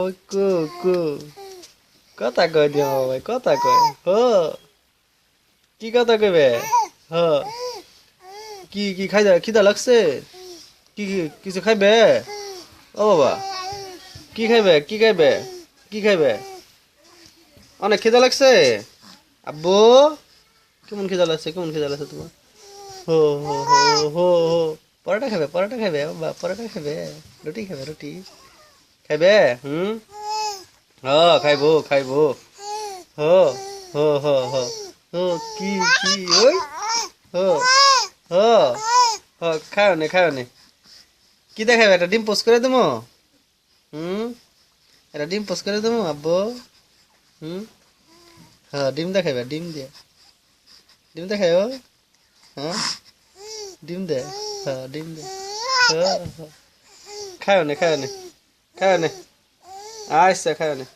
কু কু কথা কয় দিয়া ভাই, কথা কয় হ। কি কথা কইবে? হ। কি কি খাইদা, খিদা লাগছে? কি কিছু খাইবে? ও বাবা। কি খাইবে? কি খাইবে? কি খাইবে? অনেক খিদা লাগছে? আব্বু, কেমন খিদা লাগছে, কেমন খিদা লাগছে তোমার? হো হো হো হো হো। পরোটা খাবে পরোটা খাবে বাবা, পরোটা খাবে। রুটি খাবে, রুটি। খাইবে? হুম? হ, খাইবো খাইবো। হ হ হ হ। হ, কি কি, ওই? হ হ হ খাও নে খাও নে। কি দেখাবে একটা ডিম পোস্ট করে দেবো হুম? একটা ডিম পোস্ট করে দেবো আব্বু? হুম? হ্যাঁ ডিম দেখাবে ডিম দিয়ে ডিম দেখায় ও? হ্যাঁ ডিম দে। হ্যাঁ ডিম দে। হ্যাঁ খাও নে খাও নে। খাও নে আচ্ছা খায় নে